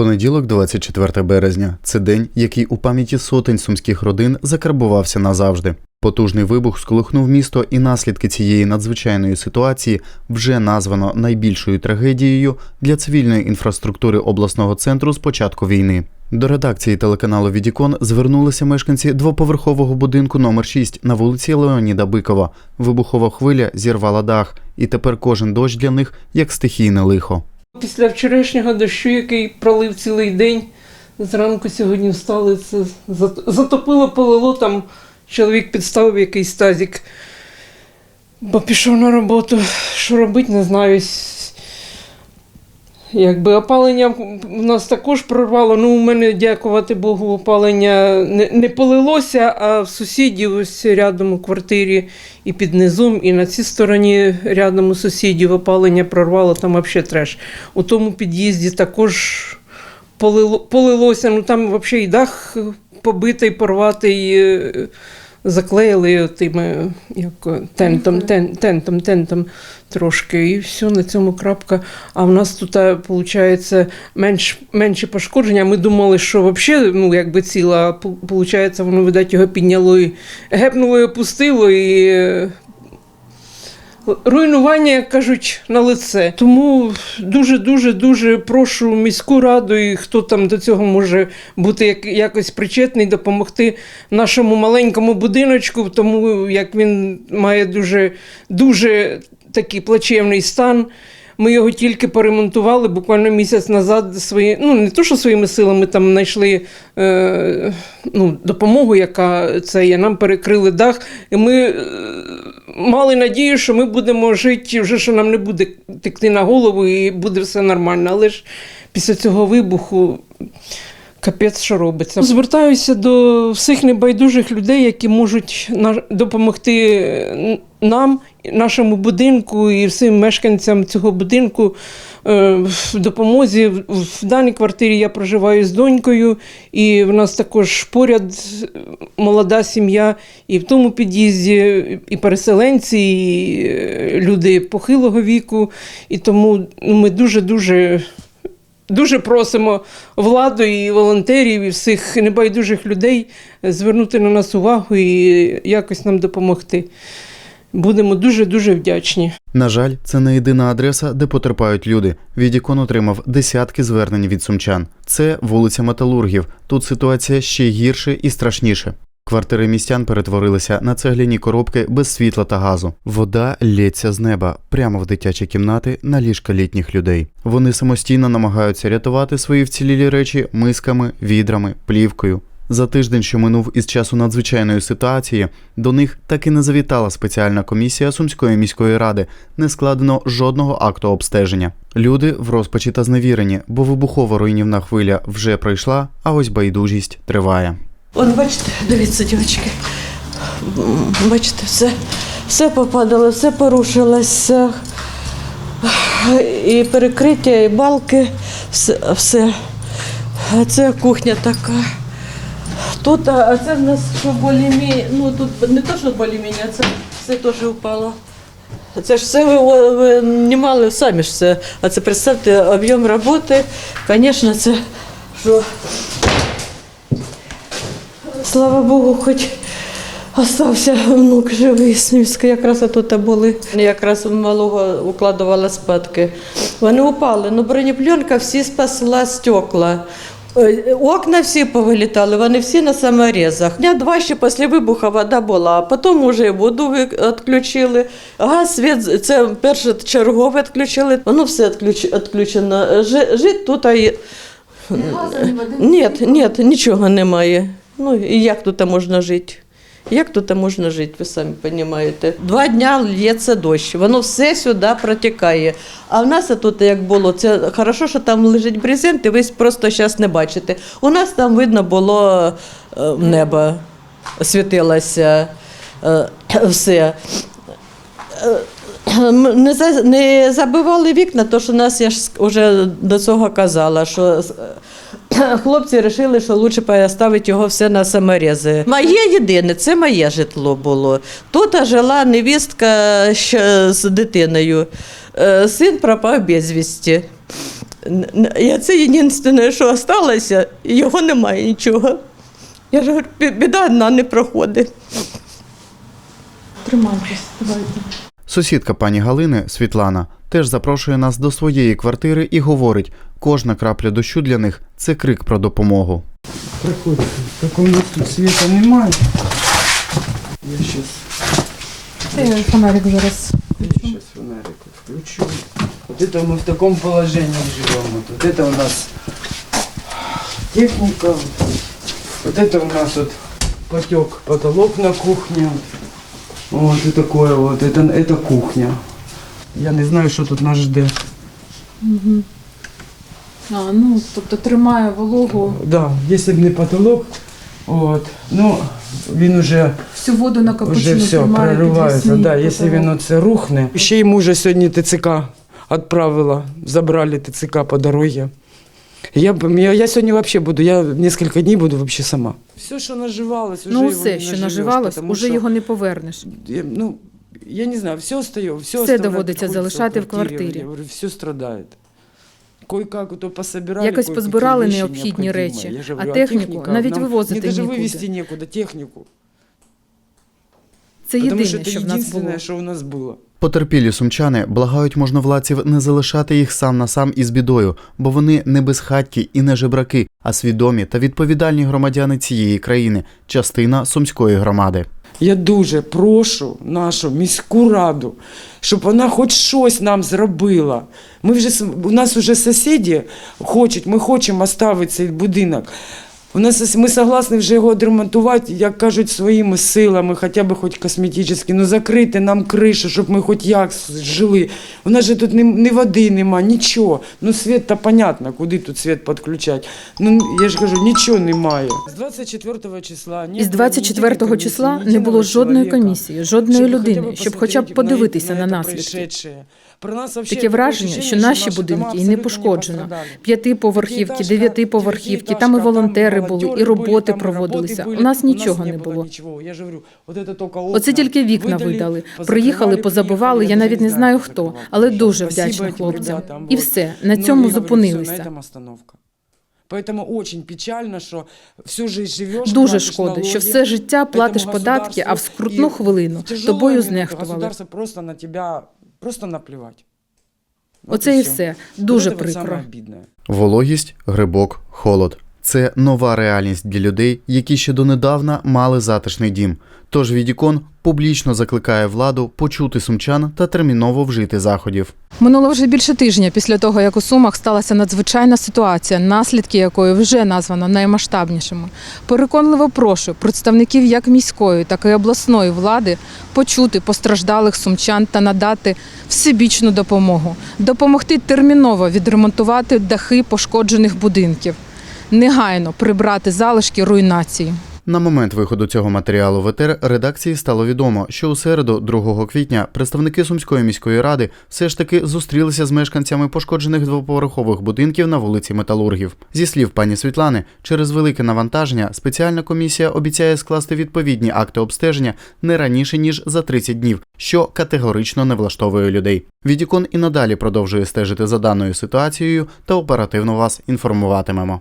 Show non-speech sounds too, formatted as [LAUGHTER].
Понеділок, 24 березня. Це день, який у пам'яті сотень сумських родин закарбувався назавжди. Потужний вибух сколихнув місто, і наслідки цієї надзвичайної ситуації вже названо найбільшою трагедією для цивільної інфраструктури обласного центру з початку війни. До редакції телеканалу Відікон звернулися мешканці двоповерхового будинку номер 6 на вулиці Леоніда Бикова. Вибухова хвиля зірвала дах, і тепер кожен дощ для них як стихійне лихо. Після вчорашнього дощу, який пролив цілий день, зранку сьогодні встали, це затопило, полило, там чоловік підставив якийсь тазик, бо пішов на роботу. Що робити, не знаю. Якби опалення в нас також прорвало, ну у мене, дякувати Богу, опалення не, не полилося, а в сусідів ось рядом у квартирі і під низом, і на цій стороні рядом у сусідів опалення прорвало, там взагалі треш. У тому під'їзді також полило, полилося, ну там взагалі і дах побитий, порватий, е, заклеїли тими як, е, тентом, тен, тентом, тентом трошки, і все, на цьому крапка. А в нас тут, виходить, менш, менше пошкодження. Ми думали, що взагалі ну, якби ціла, виходить, воно, видать, його підняло і гепнуло і опустило, і е, руйнування, як кажуть, на лице. Тому дуже, дуже, дуже прошу міську раду і хто там до цього може бути як, якось причетний, допомогти нашому маленькому будиночку, тому як він має дуже, дуже такий плачевний стан. Ми його тільки поремонтували буквально місяць назад свої, ну не то, що своїми силами там знайшли е, ну, допомогу, яка це є. Нам перекрили дах, і ми е, мали надію, що ми будемо жити, вже що нам не буде текти на голову і буде все нормально. Але ж після цього вибуху. Капець, що робиться. Звертаюся до всіх небайдужих людей, які можуть допомогти е, нам, нашому будинку і всім мешканцям цього будинку е, в допомозі. В- даній квартирі я проживаю з донькою, і в нас також поряд молода сім'я, і в тому під'їзді і переселенці, і е, люди похилого віку. І тому ну, ми дуже-дуже. Дуже просимо владу і волонтерів, і всіх небайдужих людей звернути на нас увагу і якось нам допомогти. Будемо дуже-дуже вдячні. На жаль, це не єдина адреса, де потерпають люди. Відікон отримав десятки звернень від сумчан. Це вулиця Металургів. Тут ситуація ще гірше і страшніше. Квартири містян перетворилися на цегляні коробки без світла та газу. Вода лється з неба прямо в дитячі кімнати на ліжка літніх людей. Вони самостійно намагаються рятувати свої вцілілі речі мисками, відрами, плівкою. За тиждень, що минув із часу надзвичайної ситуації, до них так і не завітала спеціальна комісія Сумської міської ради, не складено жодного акту обстеження. Люди в розпачі та зневірені, бо вибухова руйнівна хвиля вже пройшла, а ось байдужість триває. От бачите, дивіться, дівчатки. Бачите, все, все попадало, все порушилося. І перекриття, і балки, все. все. Це кухня така. Тут, а а це в нас що болі ну тут не то, що болі а це все теж впало. Це ж все ви, ви знімали самі ж все. А це представте, об'єм роботи, звісно, це що Слава Богу, хоч остався внук живий, якраз тут були. Якраз малого укладувала спадки. Вони упали, ну бронепленка всі спасла стекла. Е, Окна всі повилітали, вони всі на саморезах. Дня два ще після вибуху вода була, а потім вже воду відключили. Газ, світ, це перше чергове відключили. Воно все відключено. Жить Жити тут а й- ні, ні, нічого немає. Ну і як тут можна жити? Як тут можна жити, ви самі розумієте. Два дня лється дощ, воно все сюди протікає. А в нас тут як було, це хорошо, що там лежить брезент, і ви просто зараз не бачите. У нас там видно було е, небо, світилося е, все. Е, Не, не забивали вікна, то що нас, я ж вже до цього казала, що [COUGHS] хлопці вирішили, що краще поставити його все на саморези. Моє єдине, це моє житло було. Тут жила невістка з дитиною. Е, Син пропав безвісті. Я це єдине, що залишилося, його немає нічого. Я ж говорю, біда одна не проходить. Тримайтесь, давайте. Сусідка пані Галини Світлана теж запрошує нас до своєї квартири і говорить: кожна крапля дощу для них це крик про допомогу. Приходите. Так у нас тут света немає. Я сейчас, Я фонарик зараз. я сейчас фонарик включу. Вот это мы в таком положении живем. Вот, вот это у нас техника. Вот это у нас вот потек потолок на кухне. Вот и такое вот. Это, это кухня. Я не знаю, що тут нас жде. А, ну, тобто тримає вологу Да, если б не потолок, от, ну, він уже всю воду Вже накопичену все, тримає проривається. Да, якщо потолок. він оце рухне. Ще й мужа сьогодні ТЦК відправила, забрали ТЦК по дорозі. Я, я, я сьогодні взагалі буду, я кілька днів буду взагалі сама. Все, що наживалось, уже Ну, його все, не що наживалось, тому уже що, його не повернеш. я, ну, я не знаю, все остає, все, Все доводиться залишати в квартирі. Я говорю, все страдає. Кой-как то пособирали. Якось позбирали необхідні речі, а техніку навіть вивозити нікуди. вивезти некуда техніку. Це єдине, що в нас було. єдине, що у нас було. Потерпілі сумчани благають можновладців не залишати їх сам на сам із бідою, бо вони не безхатькі і не жебраки, а свідомі та відповідальні громадяни цієї країни, частина сумської громади. Я дуже прошу нашу міську раду, щоб вона хоч щось нам зробила. Ми вже у нас вже сусіди хочуть, ми хочемо оставити цей будинок. У нас ос- ми согласні вже його відремонтувати, як кажуть, своїми силами, хоча б хоч косметично, ну закрити нам кришу, щоб ми хоч як с- жили. У нас же тут ні, ні води нема, нічого. Ну світ то понятно, куди тут світ підключати. Ну я ж кажу, нічого немає. З 24 числа ні Із було 24 ніякої числа комісії, не ні було одного жодної чоловіка. комісії, жодної Щоб людини, хотя б щоб хоча б посмотреть подивитися на это наслідки. происшедшее. Про нас вообще Таке такое враження, ощущение, що наші наші будинки дома і не абсолютно пошкоджено. пострадали. П'ятиповерхівки, П'ятиэтажка, дев'ятиповерхівки, там і дев'ятиэтажка, волонтери там були, і волонтери роботи там і проводилися. роботи У нас були. нічого не було було. нічого. Я ж говорю, от это тільки окна Оце тільки вікна видали, видали. позакривали, Приїхали, позабивали. Я приїхали, навіть не даже знаю як хто, закривати. але дуже Спасибо вдячна этим хлопцям. ребятам, І вот. все, на Ну, цьому я говорю, всё, на зупинилися. этом остановка. Поэтому очень печально, що всю жизнь живеш, Дуже платиш шкода, налоги, що все життя платиш Этому податки, а в государству скрутну и хвилину в тяжелую тобою минуту знехтували. Государство просто на тебя, просто наплевать. Вот Оце і всё. все. Вот Дуже это вот прикро. самое обидное. Вологість, грибок, холод. Це нова реальність для людей, які ще донедавна мали затишний дім. Тож Відікон публічно закликає владу почути сумчан та терміново вжити заходів. Минуло вже більше тижня після того, як у Сумах сталася надзвичайна ситуація, наслідки якої вже названо наймасштабнішими. Переконливо прошу представників як міської, так і обласної влади почути постраждалих сумчан та надати всебічну допомогу, допомогти терміново відремонтувати дахи пошкоджених будинків, негайно прибрати залишки руйнації. На момент виходу цього матеріалу в етер редакції стало відомо, що у середу, 2 квітня, представники Сумської міської ради все ж таки зустрілися з мешканцями пошкоджених двоповерхових будинків на вулиці Металургів. Зі слів пані Світлани, через велике навантаження спеціальна комісія обіцяє скласти відповідні акти обстеження не раніше ніж за 30 днів, що категорично не влаштовує людей. Відікон і надалі продовжує стежити за даною ситуацією та оперативно вас інформуватимемо.